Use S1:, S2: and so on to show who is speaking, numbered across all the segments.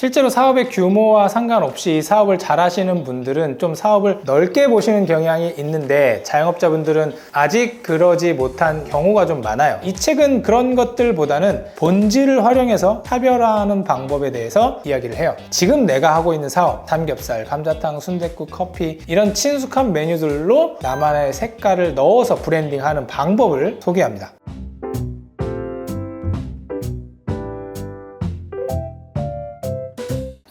S1: 실제로 사업의 규모와 상관없이 사업을 잘 하시는 분들은 좀 사업을 넓게 보시는 경향이 있는데 자영업자분들은 아직 그러지 못한 경우가 좀 많아요. 이 책은 그런 것들보다는 본질을 활용해서 차별화하는 방법에 대해서 이야기를 해요. 지금 내가 하고 있는 사업, 삼겹살, 감자탕, 순댓국, 커피 이런 친숙한 메뉴들로 나만의 색깔을 넣어서 브랜딩하는 방법을 소개합니다.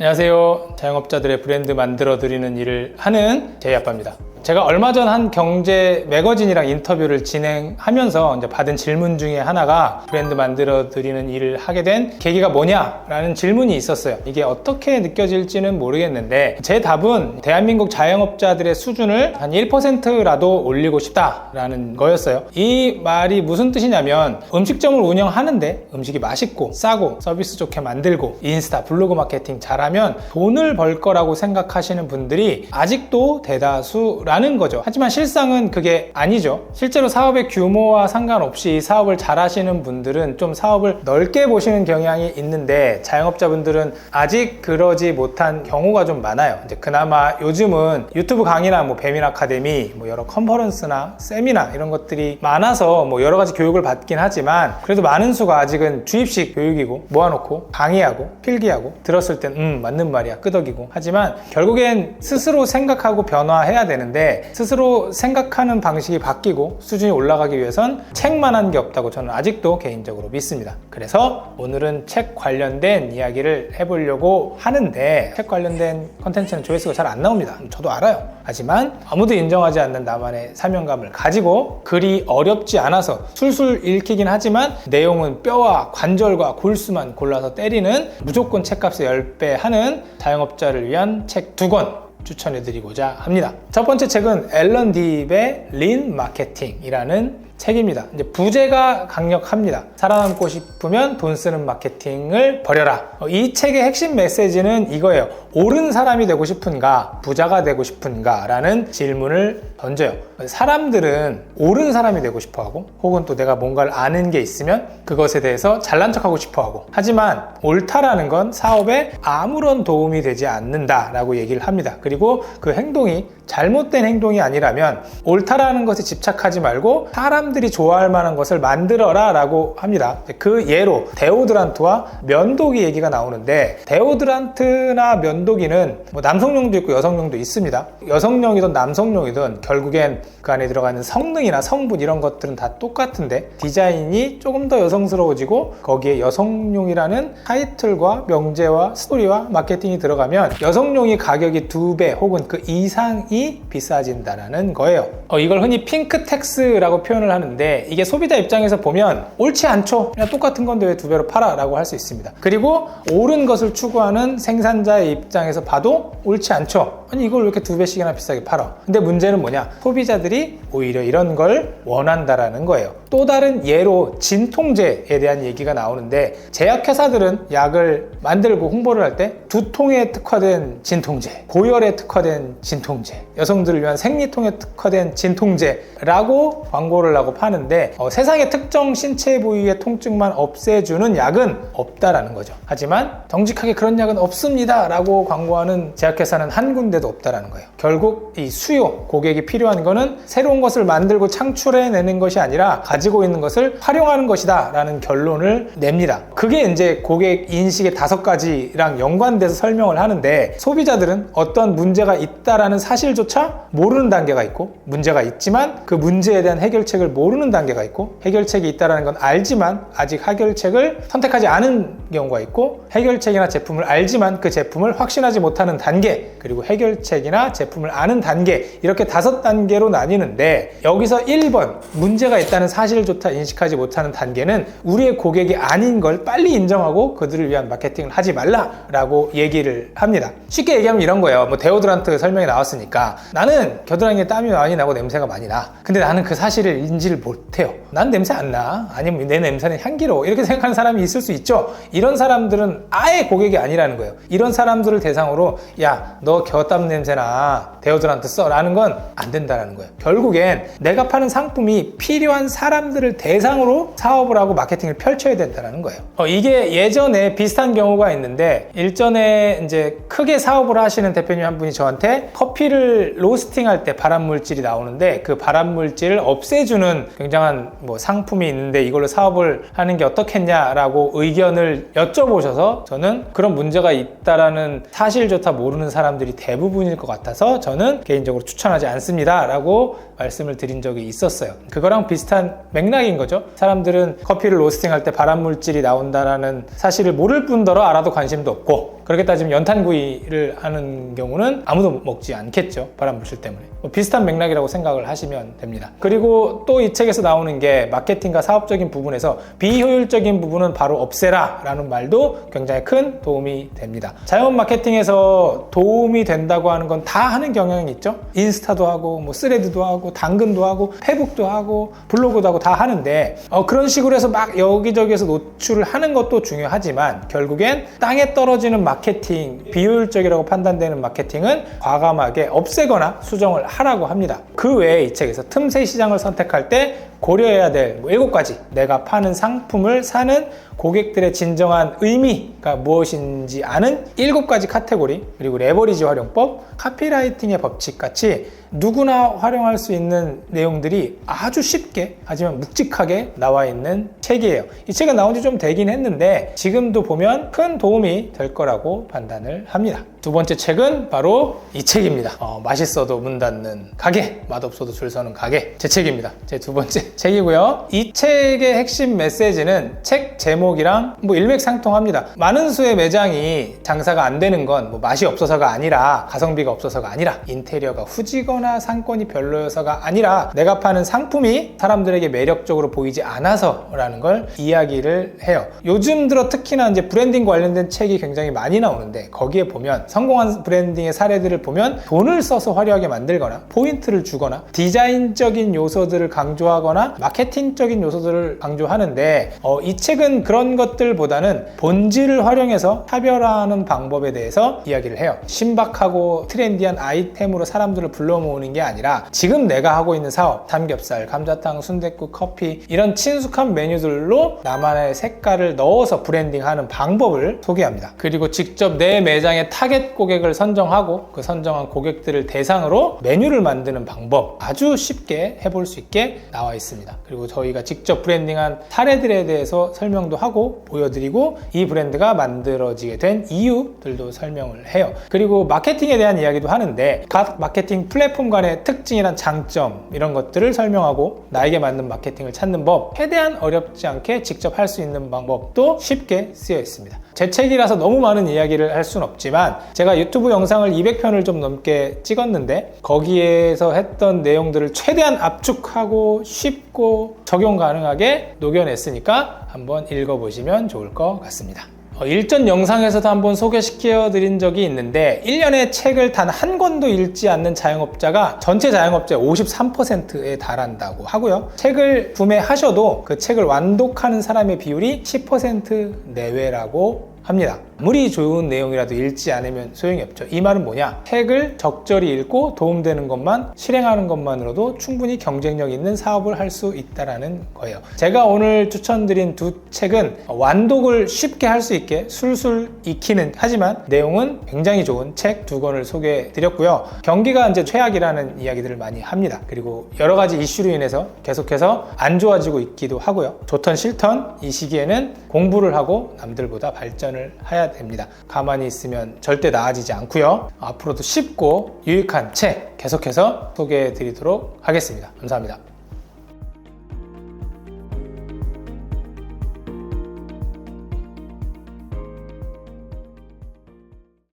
S1: 안녕하세요. 자영업자들의 브랜드 만들어 드리는 일을 하는 제이 아빠입니다. 제가 얼마 전 한 경제 매거진이랑 인터뷰를 진행하면서 이제 받은 질문 중에 하나가 브랜드 만들어 드리는 일을 하게 된 계기가 뭐냐라는 질문이 있었어요. 이게 어떻게 느껴질지는 모르겠는데 제 답은 대한민국 자영업자들의 수준을 한 1%라도 올리고 싶다라는 거였어요. 이 말이 무슨 뜻이냐면 음식점을 운영하는데 음식이 맛있고 싸고 서비스 좋게 만들고 인스타 블로그 마케팅 잘하면 돈을 벌 거라고 생각하시는 분들이 아직도 대다수 라는 거죠. 하지만 실상은 그게 아니죠. 실제로 사업의 규모와 상관없이 사업을 잘 하시는 분들은 좀 사업을 넓게 보시는 경향이 있는데 자영업자분들은 아직 그러지 못한 경우가 좀 많아요. 이제 그나마 요즘은 유튜브 강의나 뭐 배민 아카데미, 뭐 여러 컨퍼런스나 세미나 이런 것들이 많아서 뭐 여러 가지 교육을 받긴 하지만 그래도 많은 수가 아직은 주입식 교육이고 모아놓고 강의하고 필기하고 들었을 땐 음 맞는 말이야 끄덕이고 하지만 결국엔 스스로 생각하고 변화해야 되는데 스스로 생각하는 방식이 바뀌고 수준이 올라가기 위해선 책만 한 게 없다고 저는 아직도 개인적으로 믿습니다. 그래서 오늘은 책 관련된 이야기를 해보려고 하는데 책 관련된 컨텐츠는 조회수가 잘 안 나옵니다. 저도 알아요. 하지만 아무도 인정하지 않는 나만의 사명감을 가지고 글이 어렵지 않아서 술술 읽히긴 하지만 내용은 뼈와 관절과 골수만 골라서 때리는 무조건 책값의 10배 하는 자영업자를 위한 책 두 권 추천해드리고자 합니다. 첫 번째 책은 앨런 딥의 린 마케팅이라는 책입니다. 이제 부제가 강력합니다. 살아남고 싶으면 돈 쓰는 마케팅을 버려라. 어, 이 책의 핵심 메시지는 이거예요. 옳은 사람이 되고 싶은가, 부자가 되고 싶은가? 라는 질문을 던져요. 사람들은 옳은 사람이 되고 싶어 하고, 혹은 또 내가 뭔가를 아는 게 있으면 그것에 대해서 잘난 척 하고 싶어 하고, 하지만 옳다라는 건 사업에 아무런 도움이 되지 않는다라고 얘기를 합니다. 그리고 그 행동이 잘못된 행동이 아니라면 옳다라는 것에 집착하지 말고 사람들이 좋아할 만한 것을 만들어라 라고 합니다. 그 예로 데오드란트와 면도기 얘기가 나오는데 데오드란트나 면도기 는 뭐 남성용도 있고 여성용도 있습니다. 여성용이든 남성용이든 결국엔 그 안에 들어가는 성능이나 성분 이런 것들은 다 똑같은데 디자인이 조금 더 여성스러워지고 거기에 여성용이라는 타이틀과 명제와 스토리와 마케팅이 들어가면 여성용이 가격이 두 배 혹은 그 이상이 비싸진다는 거예요. 어, 이걸 흔히 핑크 텍스라고 표현을 하는데 이게 소비자 입장에서 보면 옳지 않죠. 그냥 똑같은 건데 왜 두 배로 팔아? 라고 할 수 있습니다. 그리고 옳은 것을 추구하는 생산자의 입장 에서 봐도 옳지 않죠. 아니 이걸 왜 이렇게 두 배씩이나 비싸게 팔아? 근데 문제는 뭐냐? 소비자들이 오히려 이런 걸 원한다라는 거예요. 또 다른 예로 진통제에 대한 얘기가 나오는데 제약회사들은 약을 만들고 홍보를 할 때 두통에 특화된 진통제, 고열에 특화된 진통제, 여성들을 위한 생리통에 특화된 진통제라고 광고를 하고 파는데 어, 세상의 특정 신체 부위의 통증만 없애주는 약은 없다라는 거죠. 하지만 정직하게 그런 약은 없습니다 라고 광고하는 제약회사는 한 군데도 없다라는 거예요. 결국 이 수요, 고객이 필요한 거는 새로운 것을 만들고 창출해내는 것이 아니라 가지고 있는 것을 활용하는 것이다 라는 결론을 냅니다. 그게 이제 고객 인식의 다섯 가지랑 연관돼서 설명을 하는데 소비자들은 어떤 문제가 있다라는 사실조차 모르는 단계가 있고 문제가 있지만 그 문제에 대한 해결책을 모르는 단계가 있고 해결책이 있다라는 건 알지만 아직 해결책을 선택하지 않은 경우가 있고 해결책이나 제품을 알지만 그 제품을 확 신하지 못하는 단계 그리고 해결책이나 제품을 아는 단계 이렇게 다섯 단계로 나뉘는데 여기서 1번 문제가 있다는 사실조차 인식하지 못하는 단계는 우리의 고객이 아닌 걸 빨리 인정하고 그들을 위한 마케팅을 하지 말라라고 얘기를 합니다. 쉽게 얘기하면 이런 거예요. 뭐 데오드란트 설명이 나왔으니까 나는 겨드랑이에 땀이 많이 나고 냄새가 많이 나. 근데 나는 그 사실을 인지를 못해요. 난 냄새 안 나. 아니면 내 냄새는 향기로워. 이렇게 생각하는 사람이 있을 수 있죠. 이런 사람들은 아예 고객이 아니라는 거예요. 이런 사람들을 대상으로 야, 너 겨땀 냄새나 데오드란트 써라는 건 안 된다라는 거예요. 결국엔 내가 파는 상품이 필요한 사람들을 대상으로 사업을 하고 마케팅을 펼쳐야 된다라는 거예요. 어, 이게 예전에 비슷한 경우가 있는데 일전에 이제 크게 사업을 하시는 대표님 한 분이 저한테 커피를 로스팅할 때 발암 물질이 나오는데 그 발암 물질을 없애주는 굉장한 뭐 상품이 있는데 이걸로 사업을 하는 게 어떻겠냐라고 의견을 여쭤보셔서 저는 그런 문제가 있다라는 사실조차 모르는 사람들이 대부분일 것 같아서 저는 개인적으로 추천하지 않습니다 라고 말씀을 드린 적이 있었어요. 그거랑 비슷한 맥락인 거죠. 사람들은 커피를 로스팅할 때 발암 물질이 나온다라는 사실을 모를 뿐더러 알아도 관심도 없고 그렇게 따지면 연탄구이를 하는 경우는 아무도 먹지 않겠죠. 발암 물질 때문에. 뭐 비슷한 맥락이라고 생각을 하시면 됩니다. 그리고 또 이 책에서 나오는 게 마케팅과 사업적인 부분에서 비효율적인 부분은 바로 없애라 라는 말도 굉장히 큰 도움이 됩니다. 자연 마케팅에서 도움이 된다고 하는 건 다 하는 경향이 있죠. 인스타도 하고 뭐 스레드도 하고 당근도 하고 페북도 하고 블로그도 하고 다 하는데 어, 그런 식으로 해서 막 여기저기에서 노출을 하는 것도 중요하지만 결국엔 땅에 떨어지는 마케팅 비효율적이라고 판단되는 마케팅은 과감하게 없애거나 수정을 하라고 합니다. 그 외에 이 책에서 틈새 시장을 선택할 때 고려해야 될뭐 일곱 가지 내가 파는 상품을 사는 고객들의 진정한 의미가 무엇인지 아는 일곱 가지 카테고리 그리고 레버리지 활용법, 카피라이팅의 법칙 같이 누구나 활용할 수 있는 내용들이 아주 쉽게 하지만 묵직하게 나와 있는 책이에요. 이 책은 나온 지 좀 되긴 했는데 지금도 보면 큰 도움이 될 거라고 판단을 합니다. 두 번째 책은 바로 이 책입니다. 어, 맛있어도 문 닫는 가게, 맛없어도 줄 서는 가게. 제 책입니다. 제 두 번째 책이고요. 이 책의 핵심 메시지는 책 제목이랑 뭐 일맥상통합니다. 많은 수의 매장이 장사가 안 되는 건 뭐 맛이 없어서가 아니라 가성비가 없어서가 아니라 인테리어가 후지거나 상권이 별로여서가 아니라 내가 파는 상품이 사람들에게 매력적으로 보이지 않아서라는 걸 이야기를 해요. 요즘 들어 특히나 이제 브랜딩 관련된 책이 굉장히 많이 나오는데 거기에 보면 성공한 브랜딩의 사례들을 보면 돈을 써서 화려하게 만들거나 포인트를 주거나 디자인적인 요소들을 강조하거나 마케팅적인 요소들을 강조하는데 어, 이 책은 그런 것들보다는 본질을 활용해서 차별화하는 방법에 대해서 이야기를 해요. 신박하고 트렌디한 아이템으로 사람들을 불러 모으는 게 아니라 지금 내가 하고 있는 사업, 삼겹살, 감자탕, 순댓국, 커피 이런 친숙한 메뉴들로 나만의 색깔을 넣어서 브랜딩하는 방법을 소개합니다. 그리고 직접 내 매장의 타겟 고객을 선정하고 그 선정한 고객들을 대상으로 메뉴를 만드는 방법 아주 쉽게 해볼 수 있게 나와 있습니다. 그리고 저희가 직접 브랜딩한 사례들에 대해서 설명도 하고 보여드리고 이 브랜드가 만들어지게 된 이유들도 설명을 해요. 그리고 마케팅에 대한 이야기도 하는데 각 마케팅 플랫폼 간의 특징이란 장점 이런 것들을 설명하고 나에게 맞는 마케팅을 찾는 법 최대한 어렵지 않게 직접 할 수 있는 방법도 쉽게 쓰여 있습니다. 제 책이라서 너무 많은 이야기를 할 수는 없지만 제가 유튜브 영상을 200편을 좀 넘게 찍었는데 거기에서 했던 내용들을 최대한 압축하고 쉽고 적용 가능하게 녹여냈으니까 한번 읽어보시면 좋을 것 같습니다. 어, 일전 영상에서도 한번 소개시켜 드린 적이 있는데 1년에 책을 단 한 권도 읽지 않는 자영업자가 전체 자영업자의 53%에 달한다고 하고요. 책을 구매하셔도 그 책을 완독하는 사람의 비율이 10% 내외라고 합니다. 아무리 좋은 내용이라도 읽지 않으면 소용이 없죠. 이 말은 뭐냐? 책을 적절히 읽고 도움되는 것만 실행하는 것만으로도 충분히 경쟁력 있는 사업을 할 수 있다라는 거예요. 제가 오늘 추천드린 두 책은 완독을 쉽게 할 수 있게 술술 익히는 하지만 내용은 굉장히 좋은 책 두 권을 소개해 드렸고요. 경기가 이제 최악이라는 이야기들을 많이 합니다. 그리고 여러 가지 이슈로 인해서 계속해서 안 좋아지고 있기도 하고요. 좋던 싫던 이 시기에는 공부를 하고 남들보다 발전을 됩니다. 가만히 있으면 절대 나아지지 않고요. 앞으로도 쉽고 유익한 책 계속해서 소개해 드리도록 하겠습니다. 감사합니다.